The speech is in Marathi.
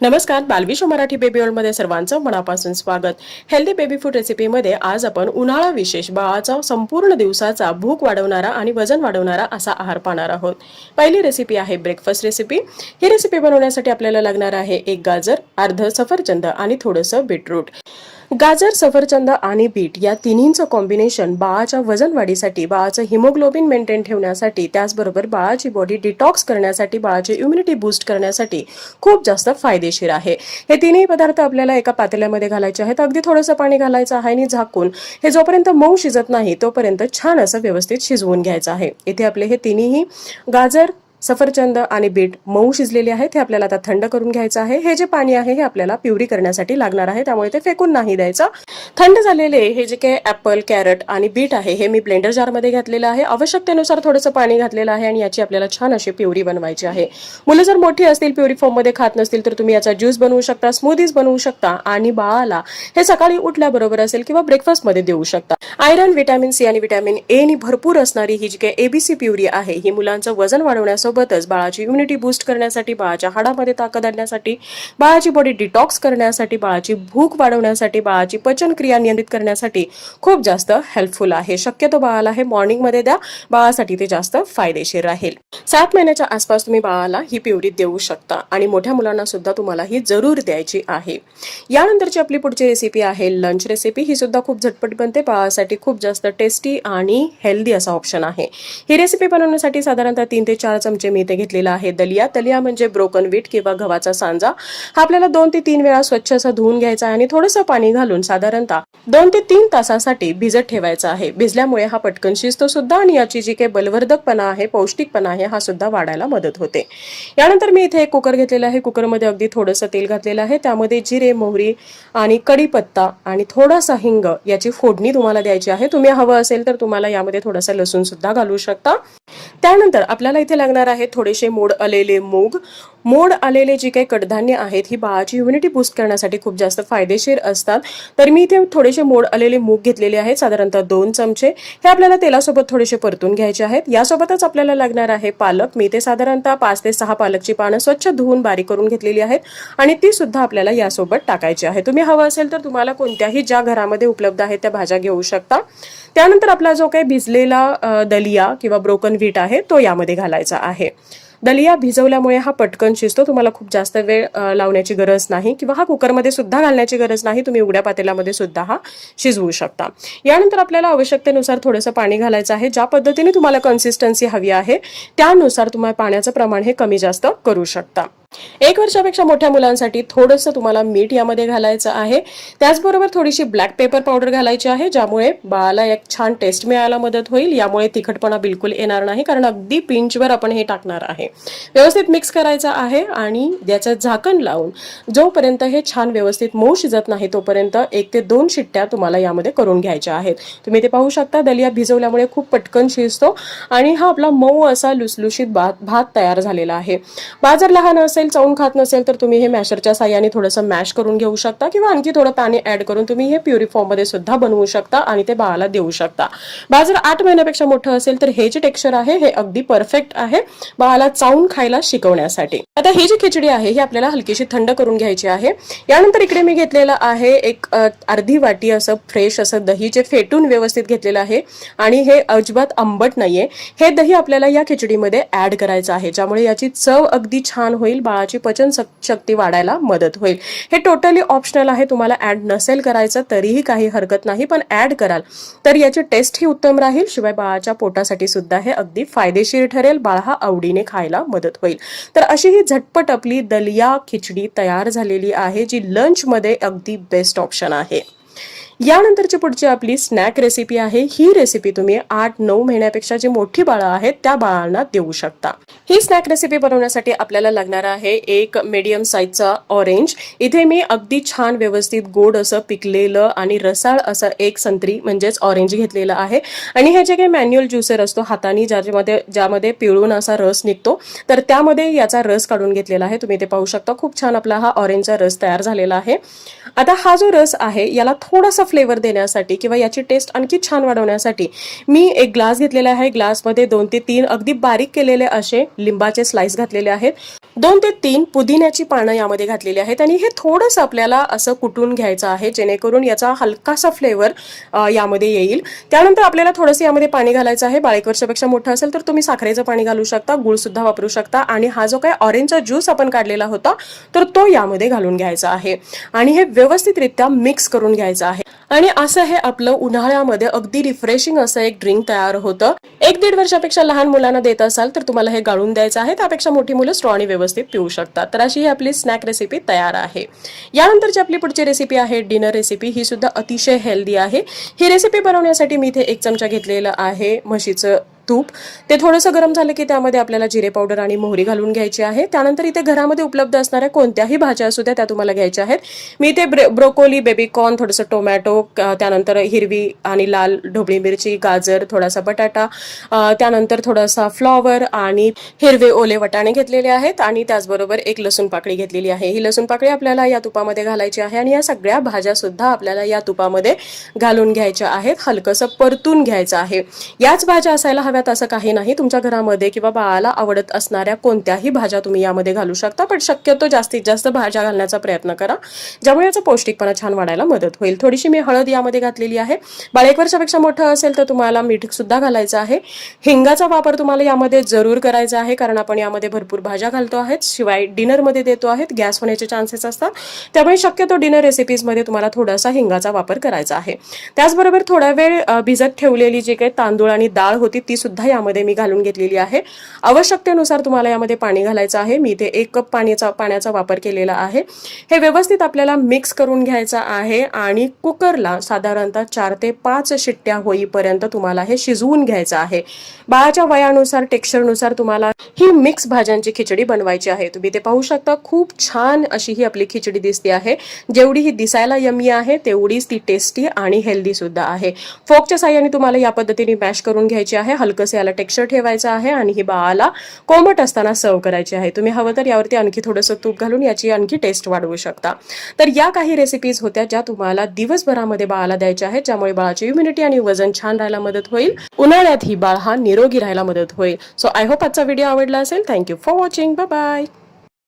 नमस्कार बालविश्व मराठी बेबी वर्ल्डमध्ये सर्वांचं मनापासून स्वागत. हेल्दी बेबी फूड रेसिपीमध्ये आज आपण उन्हाळा विशेष बाळाचा संपूर्ण दिवसाचा भूक वाढवणारा आणि वजन वाढवणारा असा आहार पाहणार आहोत. पहिली रेसिपी आहे ब्रेकफास्ट रेसिपी ही रेसिपी बनवण्यासाठी आपल्याला लागणार आहे एक गाजर अर्ध सफरचंद आणि थोडंसं बीटरूट गाजर सफरचंद आणि बीट या तिन्हींचं कॉम्बिनेशन बाळाच्या वजन वाढीसाठी बाळाचं हिमोग्लोबिन मेंटेन ठेवण्यासाठी त्याचबरोबर बाळाची बॉडी डिटॉक्स करण्यासाठी बाळाची इम्युनिटी बूस्ट करण्यासाठी खूप जास्त फायदेशीर आहे. हे तिन्ही पदार्थ आपल्याला एका पातेल्यामध्ये घालायचे आहेत. अगदी थोडंसं पाणी घालायचं आहे आणि झाकून हे जोपर्यंत मऊ शिजत नाही तोपर्यंत छान असं व्यवस्थित शिजवून घ्यायचं आहे. इथे आपले हे तिन्ही गाजर सफरचंद आणि बीट मऊ शिजलेले आहेत हे आपल्याला आता थंड करून घ्यायचं आहे. हे जे पाणी आहे हे आपल्याला प्युरी करण्यासाठी लागणार आहे त्यामुळे ते फेकून नाही द्यायचं. थंड झालेले हे जे काही ऍपल कॅरट आणि बीट आहे हे मी ब्लेंडर जारमध्ये घातलेलं आहे. आवश्यकतेनुसार थोडंसं पाणी घातलेलं आहे आणि याची आपल्याला छान अशी प्युरी बनवायची आहे. मुलं जर मोठी असतील प्युरी फॉर्ममध्ये खात नसतील तर तुम्ही याचा ज्यूस बनवू शकता स्मूदीज बनवू शकता आणि बाळाला हे सकाळी उठल्याबरोबर असेल किंवा ब्रेकफास्टमध्ये देऊ शकता. आयरन व्हिटॅमिन सी आणि व्हिटॅमिन ए नी भरपूर असणारी ही जी काही एबीसी प्युरी आहे ही मुलांचं वजन त्यासोबतच बाळाची इम्युनिटी बूस्ट करण्यासाठी बाळाच्या हाडामध्ये ताकद आणण्यासाठी बाळाची बॉडी डिटॉक्स करण्यासाठी बाळाची भूक वाढवण्यासाठी बाळाची पचनक्रिया नियंत्रित करण्यासाठी खूप जास्त हेल्पफुल आहे. शक्यतो बाळाला हे मॉर्निंगमध्ये द्या. बाळासाठी ते जास्त फायदेशीर राहील. सात महिन्याच्या आसपास तुम्ही बाळाला ही प्युरी देऊ शकता आणि मोठ्या मुलांना सुद्धा तुम्हाला ही जरूर द्यायची आहे. यानंतरची आपली पुढची रेसिपी आहे लंच रेसिपी ही सुद्धा खूप झटपट बनते. बाळासाठी खूप जास्त टेस्टी आणि हेल्दी असा ऑप्शन आहे. ही रेसिपी बनवण्यासाठी साधारणतः तीन ते चार चमचे मी इथे घेतलेला आहे दलिया. दलिया म्हणजे ब्रोकन वीट किंवा गव्हाचा सांजा. हा आपल्याला दोन ते तीन वेळा स्वच्छ असा धुवून घ्यायचा आहे आणि थोडंसं पाणी घालून साधारणतः दोन ते तीन तासासाठी भिजत ठेवायचा आहे. भिजल्यामुळे हा पटकन शिजतो सुद्धा आणि याची जी काही बलवर्धकपणा आहे पौष्टिकपणा आहे हा सुद्धा वाढायला मदत होते. यानंतर मी इथे एक कुकर घेतलेला आहे. कुकरमध्ये अगदी थोडंसं तेल घातलेलं आहे. त्यामध्ये जिरे मोहरी आणि कढीपत्ता आणि थोडासा हिंग याची फोडणी तुम्हाला द्यायची आहे. तुम्ही हवं असेल तर तुम्हाला यामध्ये थोडासा लसूण सुद्धा घालू शकता. त्यानंतर आपल्याला इथे लागणार आहे थोडेसे मोड आलेले मूग. मोड आलेले जे काही कडधान्य आहेत ही बाळाची इम्युनिटी बूस्ट करण्यासाठी खूप जास्त फायदेशीर असतात. तर मी इथे थोडेसे मोड आलेले मूग घेतलेले आहेत साधारणतः दोन चमचे. हे आपल्याला तेलासोबत थोडेसे परतून घ्यायचे आहेत. यासोबतच आपल्याला लागणार आहे पालक. मी ते साधारणतः पाच ते सहा पालकची पानं स्वच्छ धुवून बारीक करून घेतलेली आहेत आणि ती सुद्धा आपल्याला यासोबत टाकायची आहे. तुम्ही हवं असेल तर तुम्हाला कोणत्याही ज्या घरामध्ये उपलब्ध आहेत त्या भाज्या घेऊ शकता. त्यानंतर आपला जो काही भिजलेला दलिया किंवा ब्रोकन व्हीट आहे तो यामध्ये घालायचा आहे. दलिया भिजवल्यामुळे हा पटकन शिजतो. तुम्हाला खूप जास्त वेळ लावण्याची गरज नाही किंवा हा कुकरमध्ये सुद्धा घालण्याची गरज नाही. तुम्ही उघड्या पातेल्यामध्ये सुद्धा हा शिजवू शकता. यानंतर आपल्याला आवश्यकतेनुसार थोडंसं पाणी घालायचं आहे. ज्या पद्धतीने तुम्हाला कन्सिस्टन्सी हवी आहे त्यानुसार तुम्हाला पाण्याचं प्रमाण हे कमी जास्त करू शकता. एक वर्षापेक्षा मोठ्या मुलांसाठी थोडंसं तुम्हाला मीठ यामध्ये घालायचं आहे. त्याचबरोबर थोडीशी ब्लॅक पेपर पावडर घालायची आहे ज्यामुळे बाळाला एक छान टेस्ट मिळायला मदत होईल. यामुळे तिखटपणा बिलकुल येणार नाही कारण अगदी पिंचवर आपण हे टाकणार आहे. व्यवस्थित मिक्स करायचं आहे आणि याचं झाकण लावून जोपर्यंत हे छान व्यवस्थित मऊ शिजत नाही तोपर्यंत एक ते दोन शिट्ट्या तुम्हाला यामध्ये करून घ्यायच्या आहेत. तुम्ही ते पाहू शकता दलिया भिजवल्यामुळे खूप पटकन शिजतो आणि हा आपला मऊ असा लुसलुशीत भात भात तयार झालेला आहे. बाजार लहान असेल चावून खात नसेल तर तुम्ही हे मॅशरच्या साह्याने थोडंसं मॅश करून घेऊ शकता किंवा आणखी थोडं पाणी ऍड करून तुम्ही हे प्युरी मध्ये सुद्धा बनवू शकता आणि ते बाळाला देऊ शकता. बाजार आठ महिन्यापेक्षा मोठं असेल तर हे जे टेक्स्चर आहे हे अगदी परफेक्ट आहे बाळाला चावून खायला शिकवण्यासाठी. आता ही जी खिचडी आहे ही आपल्याला हलकीशी थंड करून घ्यायची आहे. यानंतर इकडे मी घेतलेलं आहे एक अर्धी वाटी असं फ्रेश असं दही जे फेटून व्यवस्थित घेतलेलं आहे आणि हे अजिबात आंबट नाहीये. हे दही आपल्याला या खिचडीमध्ये ऍड करायचं आहे ज्यामुळे याची चव अगदी छान होईल बाळाची पचन शक्ती वाढायला मदत होईल. हे टोटली ऑप्शनल आहे. तुम्हाला ऍड नसेल करायचं तरीही काही हरकत नाही पण ऍड कराल. तर याची टेस्ट ही उत्तम राहील. शिवाय बाळाच्या पोटासाठी सुद्धा हे अगदी फायदेशीर ठरेल. बाळ हा आवडीने खायला मदत होईल. तर अशी ही झटपट आपली दलिया खिचडी तयार झालेली आहे जी लंचमध्ये अगदी बेस्ट ऑप्शन आहे. यानंतरची पुढची आपली स्नॅक रेसिपी आहे. ही रेसिपी तुम्ही आठ नऊ महिन्यापेक्षा जी मोठी बाळं आहेत त्या बाळांना देऊ शकता. ही स्नॅक रेसिपी बनवण्यासाठी आपल्याला लागणार आहे एक मीडियम साईजचा ऑरेंज इथे मी अगदी छान व्यवस्थित गोड असं पिकलेलं आणि रसाळ असं एक संत्री म्हणजेच ऑरेंज घेतलेलं आहे. आणि हे जे काही मॅन्युअल ज्युसर असतो हाताने ज्याच्यामध्ये ज्यामध्ये पिळून असा रस निघतो तर त्यामध्ये याचा रस काढून घेतलेला आहे. तुम्ही ते पाहू शकता खूप छान आपला हा ऑरेंजचा रस तयार झालेला आहे. आता हा जो रस आहे याला थोडासा फ्लेवर देण्यासाठी किंवा याची टेस्ट आणखी छान वाढवण्यासाठी मी एक ग्लास घेतलेला आहे. ग्लासमध्ये दोन ते तीन अगदी बारीक केलेले असे लिंबाचे स्लाइस घातलेले आहेत. दोन ते तीन पुदिन्याची पानं यामध्ये घातलेली आहेत आणि हे थोडंसं आपल्याला असं कुटून घ्यायचं आहे जेणेकरून याचा हलकासा फ्लेवर यामध्ये येईल. त्यानंतर आपल्याला थोडंसं यामध्ये पाणी घालायचं आहे. बारीक वर्षापेक्षा मोठं असेल तर तुम्ही साखरेचं पाणी घालू शकता गुळ सुद्धा वापरू शकता आणि हा जो काय ऑरेंजचा ज्यूस आपण काढलेला होता तर तो यामध्ये घालून घ्यायचा आहे. आणि हे व्यवस्थितरित्या मिक्स करून घ्यायचं आहे. आणि असं हे आपलं उन्हाळ्यामध्ये अगदी रिफ्रेशिंग असं एक ड्रिंक तयार होतं. एक दीड वर्षापेक्षा लहान मुलांना देत असाल तर तुम्हाला हे गाळून द्यायचं आहे. त्यापेक्षा मोठी मुलं स्ट्रॉनी व्यवस्थित पिऊ शकतात. तर अशी ही आपली स्नॅक रेसिपी तयार आहे. यानंतरची आपली पुढची रेसिपी आहे डिनर रेसिपी ही सुद्धा अतिशय हेल्दी आहे. ही रेसिपी बनवण्यासाठी मी इथे एक चमचा घेतलेला आहे म्हशीचं तूप. ते थोडंसं गरम झालं की त्यामध्ये आपल्याला जिरे पावडर आणि मोहरी घालून घ्यायची आहे. त्यानंतर इथे घरामध्ये उपलब्ध असणाऱ्या कोणत्याही भाज्या असू द्या त्या तुम्हाला घ्यायच्या आहेत. मी इथे ब्रे ब्रोकोली बेबीकॉर्न थोडंसं टोमॅटो त्यानंतर हिरवी आणि लाल ढोबळी मिरची गाजर थोडासा बटाटा त्यानंतर थोडासा फ्लॉवर आणि हिरवे ओले वटाणे घेतलेले आहेत आणि त्याचबरोबर एक लसूण पाकळी घेतलेली आहे. ही लसूण पाकळी आपल्याला या तुपामध्ये घालायची आहे आणि या सगळ्या भाज्या सुद्धा आपल्याला या तुपामध्ये घालून घ्यायच्या आहेत. हलकंसं परतून घ्यायचं आहे. याच भाज्या असायला हव्या भागात असं काही नाही तुमच्या घरामध्ये किंवा बाळाला आवडत असणाऱ्या कोणत्याही भाज्या तुम्ही यामध्ये घालू शकता पण शक्यतो जास्तीत जास्त भाज्या घालण्याचा प्रयत्न करा ज्यामुळे याचा पौष्टिकपणा छान वाढायला मदत होईल. थोडीशी मी हळद यामध्ये घातलेली आहे. बाळ एक वर्षापेक्षा मोठं असेल तर तुम्हाला मीठ सुद्धा घालायचं आहे. हिंगाचा वापर तुम्हाला यामध्ये जरूर करायचा आहे कारण आपण यामध्ये भरपूर भाज्या घालतो आहेत. शिवाय डिनरमध्ये देतो आहेत गॅस होण्याचे चान्सेस असतात. त्यामुळे शक्यतो डिनर रेसिपीजमध्ये तुम्हाला थोडासा हिंगाचा वापर करायचा आहे. त्याचबरोबर थोडा वेळ भिजत ठेवलेली जी काही तांदूळ आणि डाळ होती ती सुद्धा यामध्ये मी घालून घेतलेली आहे. आवश्यकतेनुसार तुम्हाला यामध्ये पाणी घालायचं आहे. मी इथे एक कप पाण्याचा पाण्याचा वापर केलेला आहे. हे व्यवस्थित आपल्याला मिक्स करून घ्यायचं आहे आणि कुकरला साधारणतः चार ते पाच शिट्ट्या होईपर्यंत तुम्हाला हे शिजवून घ्यायचं आहे. बाळाच्या वयानुसार टेक्स्चरनुसार तुम्हाला ही मिक्स भाज्यांची खिचडी बनवायची आहे. तुम्ही ते पाहू शकता खूप छान अशी ही आपली खिचडी दिसते आहे. जेवढी ही दिसायला यमी आहे तेवढीच ती टेस्टी आणि हेल्दी सुद्धा आहे. फोकच्या साह्याने तुम्हाला या पद्धतीने मॅश करून घ्यायची आहे. हलकंसं याला टेक्स्चर ठेवायचं आहे आणि ही बाळाला कोमट असताना सर्व करायची आहे. तुम्ही हवं तर यावरती आणखी थोडंसं तूप घालून याची आणखी टेस्ट वाढवू शकता. तर या काही रेसिपीज होत्या ज्या तुम्हाला दिवसभरामध्ये बाळाला द्यायच्या आहेत ज्यामुळे बाळाची इम्युनिटी आणि वजन छान राहायला मदत होईल. उन्हाळ्यात ही बाळ हा निरोगी राहायला मदत होईल. सो आय होप आजचा व्हिडिओ आवडला असेल. Thank you for watching bye bye